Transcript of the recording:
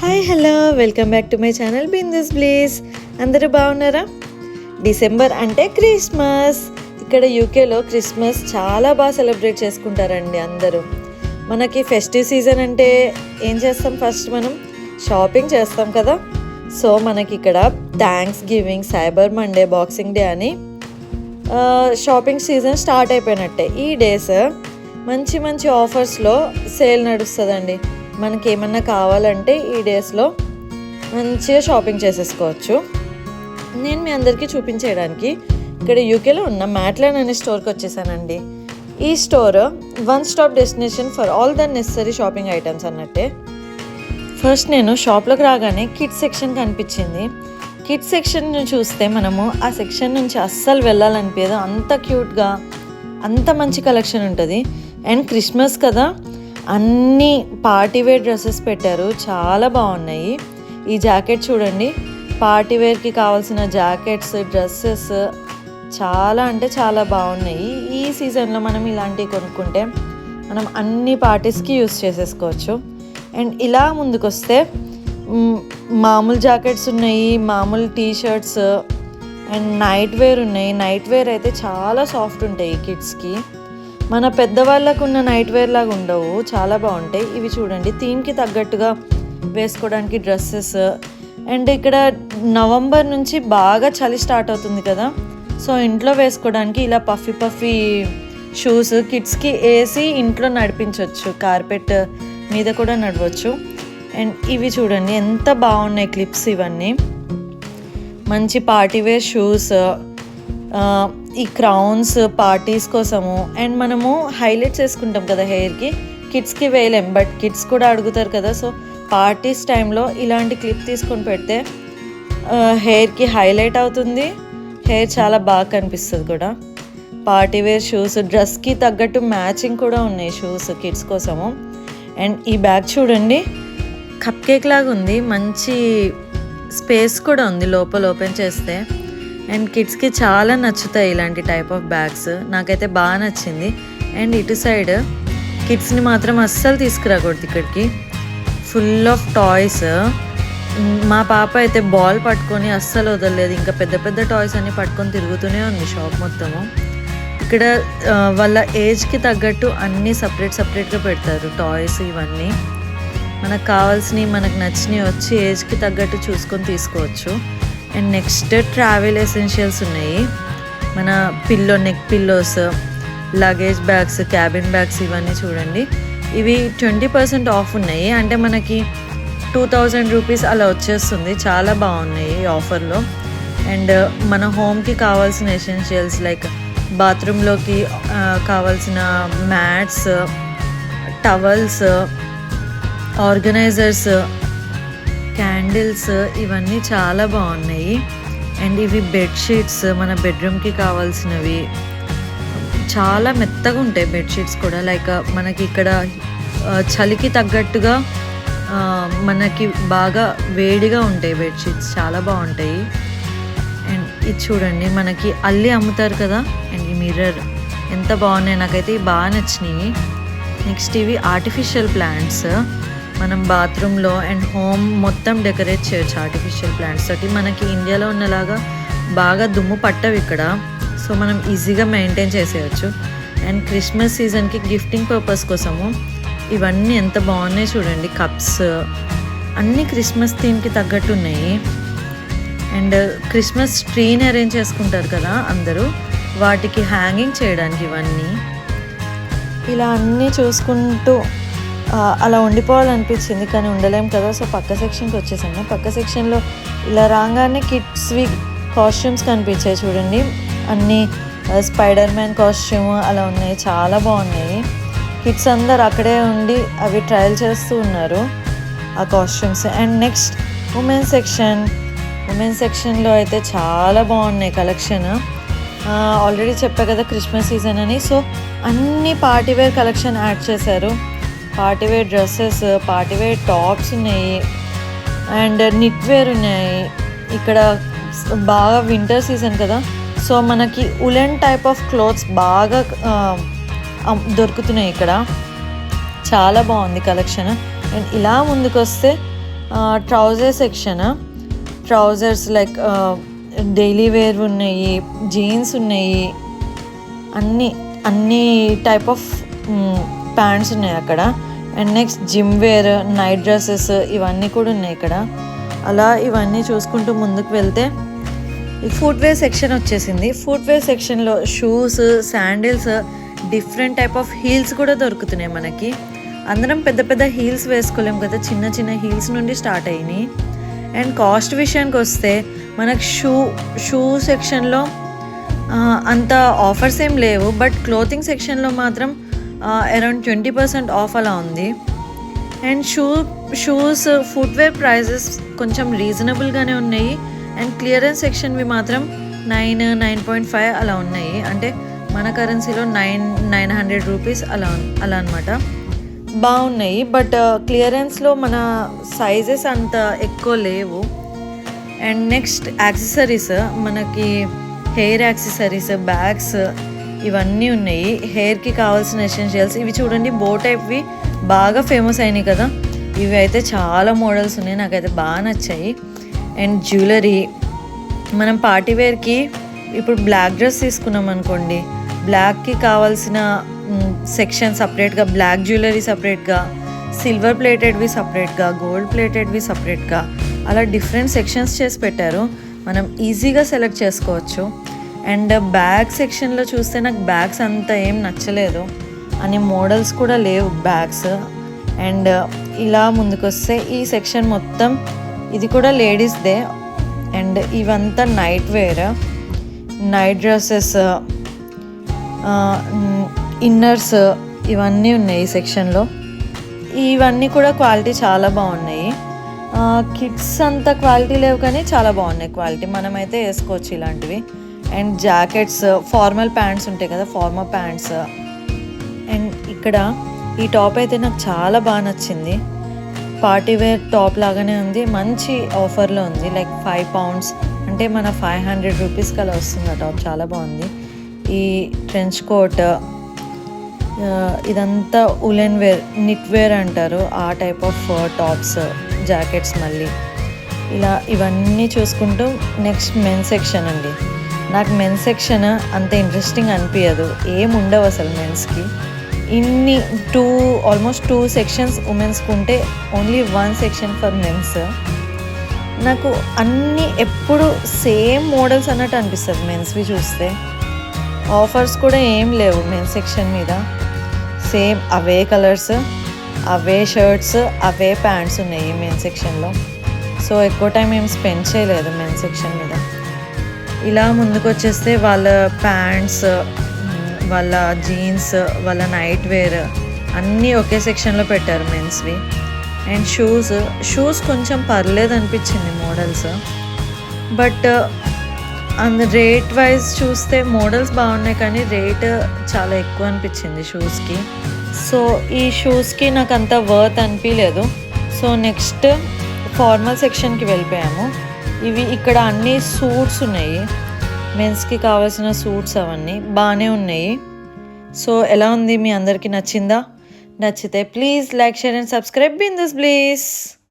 Hi hello. Welcome back to my channel Bindas please అందరూ బాగున్నారా? December అంటే Christmas. ఇక్కడ యూకేలో క్రిస్మస్ చాలా బాగా సెలబ్రేట్ చేసుకుంటారండి అందరూ. మనకి ఫెస్టివ్ సీజన్ అంటే ఏం చేస్తాం ఫస్ట్ మనం? షాపింగ్ చేస్తాం కదా. సో మనకి ఇక్కడ Thanksgiving cyber Monday boxing day అని షాపింగ్ సీజన్ స్టార్ట్ అయిపోయినట్టే. ఈ డేస్ మంచి మంచి ఆఫర్స్లో సేల్ నడుస్తుందండి. మనకి ఏమన్నా కావాలంటే ఈ డేస్లో మంచిగా షాపింగ్ చేసేసుకోవచ్చు. నేను మీ అందరికీ చూపించేయడానికి ఇక్కడ యూకేలో ఉన్న మ్యాట్లాన్ అనే స్టోర్కి వచ్చేసానండి. ఈ store one stop destination for all the necessary shopping items అన్నట్టే. ఫస్ట్ నేను షాప్లోకి రాగానే కిడ్స్ సెక్షన్ కనిపించింది. కిడ్స్ సెక్షన్ చూస్తే మనము ఆ సెక్షన్ నుంచి అస్సలు వెళ్ళాలనిపించదు. అంత క్యూట్గా అంత మంచి కలెక్షన్ ఉంటుంది. అండ్ క్రిస్మస్ కదా అన్ని పార్టీ వేర్ డ్రెస్సెస్ పెట్టారు. చాలా బాగున్నాయి. ఈ జాకెట్ చూడండి. పార్టీ వేర్కి కావాల్సిన జాకెట్స్ డ్రెస్సెస్ చాలా అంటే చాలా బాగున్నాయి. ఈ సీజన్లో మనం ఇలాంటివి కొనుక్కుంటే మనం అన్ని పార్టీస్కి యూస్ చేసేసుకోవచ్చు. అండ్ ఇలా ముందుకొస్తే మామూలు జాకెట్స్ ఉన్నాయి మామూలు T shirts and night wear ఉన్నాయి. నైట్ వేర్ అయితే చాలా సాఫ్ట్ ఉంటాయి కిడ్స్కి. మన పెద్దవాళ్ళకు ఉన్న నైట్ వేర్ లాగా ఉండవు. చాలా బాగుంటాయి. ఇవి చూడండి. థీమ్కి తగ్గట్టుగా వేసుకోవడానికి డ్రెస్సెస్. అండ్ ఇక్కడ నవంబర్ నుంచి బాగా చలి స్టార్ట్ అవుతుంది కదా. సో ఇంట్లో వేసుకోవడానికి ఇలా పఫీ పఫీ షూస్ కిడ్స్కి వేసి ఇంట్లో నడిపించవచ్చు కార్పెట్ మీద కూడా నడవచ్చు. అండ్ ఇవి చూడండి. ఎంత బాగున్నాయి క్లిప్స్ ఇవన్నీ. మంచి పార్టీ వేర్ షూస్. ఈ క్రౌన్స్ పార్టీస్ కోసము. అండ్ మనము హైలైట్స్ వేసుకుంటాం కదా హెయిర్కి కిడ్స్కి వేయలేం బట్ కిడ్స్ కూడా అడుగుతారు కదా. సో పార్టీస్ టైంలో ఇలాంటి క్లిప్ తీసుకొని పెడితే హెయిర్కి హైలైట్ అవుతుంది. హెయిర్ చాలా బాగా కనిపిస్తుంది కూడా. పార్టీ వేర్ షూస్ డ్రెస్కి తగ్గట్టు మ్యాచింగ్ కూడా ఉన్నాయి షూస్ కిడ్స్ కోసము. అండ్ ఈ బ్యాగ్ చూడండి కప్ కేక్ లాగా ఉంది మంచి స్పేస్ కూడా ఉంది లోపల ఓపెన్ చేస్తే. అండ్ కిడ్స్కి చాలా నచ్చుతాయి ఇలాంటి టైప్ ఆఫ్ బ్యాగ్స్. నాకైతే బాగా నచ్చింది. అండ్ ఇటు సైడ్ కిడ్స్ని మాత్రం అస్సలు తీసుకురాకూడదు ఇక్కడికి. Full of toys. మా పాప అయితే బాల్ పట్టుకొని అస్సలు వదలలేదు. ఇంకా పెద్ద పెద్ద టాయ్స్ అన్ని పట్టుకొని తిరుగుతూనే ఉంది షాప్ మొత్తము ఇక్కడ వాళ్ళ ఏజ్కి తగ్గట్టు అన్నీ సపరేట్ సపరేట్గా పెడతారు టాయ్స్ ఇవన్నీ. మనకు కావాల్సినవి మనకు నచ్చినవి వచ్చి ఏజ్కి తగ్గట్టు చూసుకొని తీసుకోవచ్చు. అండ్ నెక్స్ట్ ట్రావెల్ ఎసెన్షియల్స్ ఉన్నాయి. మన pillow neck pillows luggage bags cabin bags ఇవన్నీ చూడండి. ఇవి ట్వంటీ పర్సెంట్ ఆఫ్ ఉన్నాయి. అంటే మనకి టూ థౌజండ్ రూపీస్ అలా వచ్చేస్తుంది. చాలా బాగున్నాయి ఈ ఆఫర్లో అండ్ మన హోమ్కి కావాల్సిన ఎసెన్షియల్స్ లైక్ బాత్రూంలోకి కావాల్సిన మ్యాట్స్ టవల్స్ ఆర్గనైజర్స్ క్యాండిల్స్ ఇవన్నీ చాలా బాగున్నాయి. అండ్ ఇవి బెడ్షీట్స్ మన బెడ్రూమ్కి కావాల్సినవి. చాలా మెత్తగా ఉంటాయి బెడ్షీట్స్ కూడా. లైక్ మనకి ఇక్కడ చలికి తగ్గట్టుగా మనకి బాగా వేడిగా ఉంటాయి బెడ్షీట్స్ చాలా బాగుంటాయి. అండ్ ఇది చూడండి మనకి అల్లి అమ్ముతారు కదా? అండ్ ఈ మిర్రర్ ఎంత బాగున్నాయి. నాకైతే బాగా నచ్చినాయి. నెక్స్ట్ ఇవి ఆర్టిఫిషియల్ ప్లాంట్స్ మనం బాత్రూంలో అండ్ హోమ్ మొత్తం డెకరేట్ చేయొచ్చు ఆర్టిఫిషియల్ ప్లాంట్స్ తోటి. మనకి ఇండియాలో ఉన్నలాగా బాగా దుమ్ము పట్టవు ఇక్కడ. సో మనం ఈజీగా మెయింటైన్ చేసేయచ్చు. అండ్ క్రిస్మస్ సీజన్కి గిఫ్టింగ్ పర్పస్ కోసము ఇవన్నీ ఎంత బాగున్నాయి చూడండి కప్స్ అన్నీ క్రిస్మస్ థీమ్కి తగ్గట్టు ఉన్నాయి. అండ్ క్రిస్మస్ ట్రీని అరేంజ్ చేసుకుంటారు కదా అందరూ. వాటికి హ్యాంగింగ్ చేయడానికి ఇవన్నీ. ఇలా అన్నీ చూసుకుంటూ అలా ఉండిపోవాలనిపించింది కానీ ఉండలేం కదా. సో పక్క సెక్షన్కి వచ్చేసాను. పక్క సెక్షన్లో ఇలా రాగానే కిడ్స్వి కాస్ట్యూమ్స్ కనిపించాయి చూడండి. అన్నీ స్పైడర్ మ్యాన్ కాస్ట్యూమ్ అలా ఉన్నాయి. చాలా బాగున్నాయి. కిడ్స్ అందరు అక్కడే ఉండి అవి ట్రయల్ చేస్తూ ఉన్నారు ఆ costumes. And next women section. Women సెక్షన్లో అయితే చాలా బాగున్నాయి కలెక్షన్. ఆల్రెడీ చెప్పా కదా క్రిస్మస్ సీజన్ అని. సో అన్ని పార్టీవేర్ కలెక్షన్ యాడ్ చేశారు. Party wear dresses party wear tops ఉన్నాయి. అండ్ నిట్ వేర్ ఉన్నాయి. ఇక్కడ బాగా వింటర్ సీజన్ కదా. సో మనకి ఉలెన్ టైప్ ఆఫ్ క్లోత్స్ బాగా దొరుకుతున్నాయి ఇక్కడ. చాలా బాగుంది కలెక్షన్. అండ్ ఇలా ముందుకొస్తే trouser section. Trousers like daily wear ఉన్నాయి జీన్స్ ఉన్నాయి. అన్ని అన్ని టైప్ ఆఫ్ ప్యాంట్స్ ఉన్నాయి అక్కడ. And next gym wear night dresses ఇవన్నీ కూడా ఉన్నాయి ఇక్కడ. అలా ఇవన్నీ చూసుకుంటూ ముందుకు వెళ్తే ఈ ఫుట్వేర్ సెక్షన్ వచ్చేసింది. ఫుట్వేర్ సెక్షన్లో shoes sandals different type of heels కూడా దొరుకుతున్నాయి మనకి. అందరం పెద్ద పెద్ద హీల్స్ వేసుకోలేము కదా చిన్న చిన్న హీల్స్ నుండి స్టార్ట్ అయినాయి. అండ్ కాస్ట్ విషయానికి వస్తే మనకు షూ షూ సెక్షన్లో అంత ఆఫర్స్ ఏం లేవు. బట్ క్లోతింగ్ సెక్షన్లో మాత్రం అరౌండ్ ట్వంటీ పర్సెంట్ ఆఫ్ అలా ఉంది. And shoe shoes footwear prices కొంచెం రీజనబుల్గానే ఉన్నాయి. అండ్ క్లియరెన్స్ సెక్షన్వి మాత్రం నైన్ నైన్ పాయింట్ ఫైవ్ అలా ఉన్నాయి. అంటే మన కరెన్సీలో నైన్ నైన్ హండ్రెడ్ రూపీస్ అలా అలా అనమాట బాగున్నాయి బట్ క్లియరెన్స్లో uh, మన సైజెస్ అంత ఎక్కువ లేవు. అండ్ నెక్స్ట్ యాక్సెసరీస్ మనకి హెయిర్ యాక్సెసరీస్ బ్యాగ్స్ ఇవన్నీ ఉన్నాయి. హెయిర్కి కావాల్సిన ఎసెన్షియల్స్. ఇవి చూడండి బో టైప్వి బాగా ఫేమస్ అయినాయి కదా. ఇవి అయితే చాలా మోడల్స్ ఉన్నాయి నాకైతే బాగా నచ్చాయి. అండ్ జ్యువెలరీ మనం పార్టీ వేర్కి ఇప్పుడు బ్లాక్ డ్రెస్ తీసుకున్నాం అనుకోండి. బ్లాక్కి కావాల్సిన సెక్షన్ సపరేట్గా బ్లాక్ జ్యువెలరీ సపరేట్గా సిల్వర్ ప్లేటెడ్వి సపరేట్గా గోల్డ్ ప్లేటెడ్వి సపరేట్గా అలా డిఫరెంట్ సెక్షన్స్ చేసి పెట్టారు. మనం ఈజీగా సెలెక్ట్ చేసుకోవచ్చు. అండ్ బ్యాగ్ సెక్షన్లో చూస్తే నాకు బ్యాగ్స్ అంత ఏం నచ్చలేదు. అని మోడల్స్ కూడా లేవు బ్యాగ్స్. అండ్ ఇలా ముందుకొస్తే ఈ సెక్షన్ మొత్తం ఇది కూడా లేడీస్దే అండ్ ఇవంతా night wear. Night dresses inners ఇవన్నీ ఉన్నాయి ఈ సెక్షన్లో. ఇవన్నీ కూడా క్వాలిటీ చాలా బాగున్నాయి. కిడ్స్ అంత క్వాలిటీ లేవు కానీ చాలా బాగున్నాయి క్వాలిటీ. మనమైతే వేసుకోవచ్చు ఇలాంటివి. అండ్ జాకెట్స్ ఫార్మల్ ప్యాంట్స్ ఉంటాయి కదా ఫార్మల్ ప్యాంట్స్. అండ్ ఇక్కడ ఈ టాప్ అయితే నాకు చాలా బాగా నచ్చింది. పార్టీ వేర్ టాప్ లాగానే ఉంది మంచి ఆఫర్లో ఉంది లైక్ ఫైవ్ పౌండ్స్. అంటే మన ఫైవ్ హండ్రెడ్ రూపీస్కి అలా వస్తుంది ఆ టాప్ చాలా బాగుంది. ఈ ట్రెంచ్ కోట్ ఇదంతా ఉలెన్ వేర్ నిట్ వేర్ అంటారు ఆ టైప్ ఆఫ్ టాప్స్ జాకెట్స్ మళ్ళీ. ఇలా ఇవన్నీ చూసుకుంటూ నెక్స్ట్ మెన్ సెక్షన్ అండి. నాకు మెన్ సెక్షన్ అంత ఇంట్రెస్టింగ్ అనిపించదు ఏం ఉండవు అసలు మెన్స్కి ఇన్ని టూ ఆల్మోస్ట్ టూ సెక్షన్స్ ఉమెన్స్కి ఉంటే only one section for mens నాకు అన్ని ఎప్పుడు సేమ్ మోడల్స్ అన్నట్టు అనిపిస్తుంది మెన్స్వి చూస్తే. ఆఫర్స్ కూడా ఏం లేవు మెన్ సెక్షన్ మీద. సేమ్ అవే కలర్స్ అవే షర్ట్స్ అవే ప్యాంట్స్ ఉన్నాయి మెన్ సెక్షన్లో సో ఎక్కువ టైం ఏం స్పెండ్ చేయలేదు మెన్ సెక్షన్ మీద. ఇలా ముందుకు వచ్చేస్తే వాళ్ళ ప్యాంట్స్ వాళ్ళ జీన్స్ వాళ్ళ నైట్ వేర్ అన్నీ ఒకే సెక్షన్లో పెట్టారు మెన్స్వి అండ్ షూస్ షూస్ కొంచెం పర్లేదు అనిపించింది models but and rate wise చూస్తే మోడల్స్ బాగున్నాయి కానీ రేట్ చాలా ఎక్కువ అనిపించింది షూస్కి సో ఈ షూస్కి నాకు అంత వర్త్ అనిపించలేదు సో నెక్స్ట్ ఫార్మల్ సెక్షన్కి వెళ్ళిపోయాము. ఇవి ఇక్కడ అన్ని సూట్స్ ఉన్నాయి. మెన్స్కి కావాల్సిన సూట్స్ అవన్నీ బాగానే ఉన్నాయి. సో ఎలా ఉంది? మీ అందరికీ నచ్చిందా? నచ్చితే please like share and subscribe bin this please.